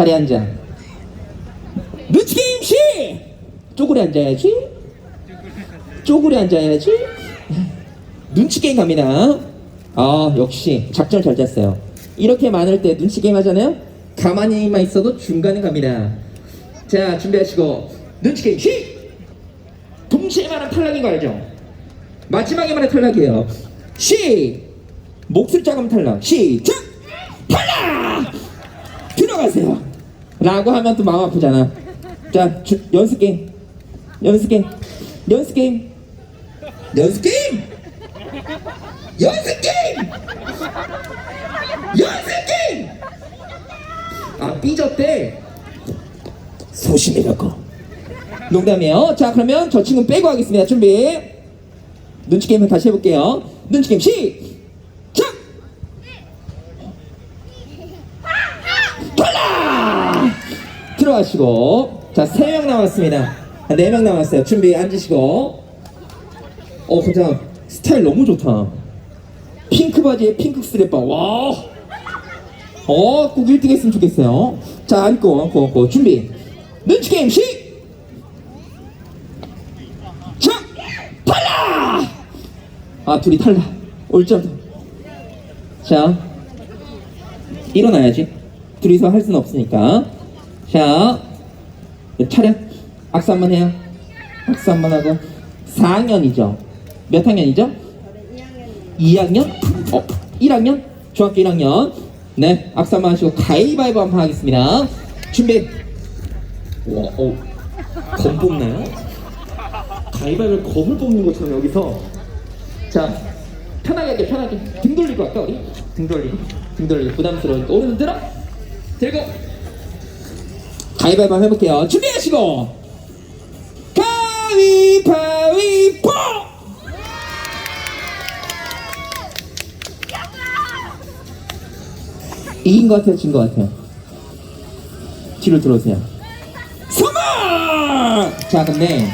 자리에 앉아. 눈치 게임 시! 쪼그려 앉아야지. 쪼그려 앉아야지. 눈치 게임 갑니다. 아, 역시 작전 잘 짰어요. 이렇게 많을 때 눈치 게임 하잖아요? 가만히만 있어도 중간에 갑니다. 자, 준비하시고. 눈치 게임 시! 동시에 말하면 탈락인 거 알죠? 마지막에 말하면 탈락이에요. 시! 목소리 작으면 탈락. 시작! 탈락! 들어가세요. 라고 하면 또 마음 아프잖아. 자, 주, 연습 게임. 연습 게임. 연습 게임. 연습 게임! 연습 게임! 연습 게임! 아, 삐졌대. 소심해갖고. 농담이에요. 자, 그러면 저 친구 빼고 하겠습니다. 준비. 눈치 게임 다시 해볼게요. 눈치 게임 시작! 탈락! 들어가시고. 자, 세 명 남았습니다. 네 명 남았어요. 준비 앉으시고. 어, 진짜 스타일 너무 좋다. 핑크 바지에 핑크 스트랩바. 와. 어, 꼭 1등 했으면 좋겠어요. 자, 앉고, 앉고, 앉고. 준비. 눈치 게임 시! 자! 탈락! 아, 둘이 탈락. 올점. 자. 일어나야지. 둘이서 할 수는 없으니까. 자. 차렷. 악수 한번 해요. 악수 한번 하고. 4학년이죠. 몇 학년이죠? 2학년? 어, 1학년? 중학교 1학년. 네, 악수 한번 하시고 가위바위보 한번 하겠습니다. 준비. 와, 어, 검 뽑나요? 가위바위보 검을 뽑는 것처럼 여기서. 자, 편하게 할게, 편하게. 등 돌리고 할까, 우리? 등 돌리고. 등 돌리고. 부담스러우니까. 오른손 들어. 들고. 가위바위보 해볼게요. 준비하시고. 가위바위보! 이긴 것 같아요, 진 것 같아요? 뒤로 들어오세요. 성공! 자, 근데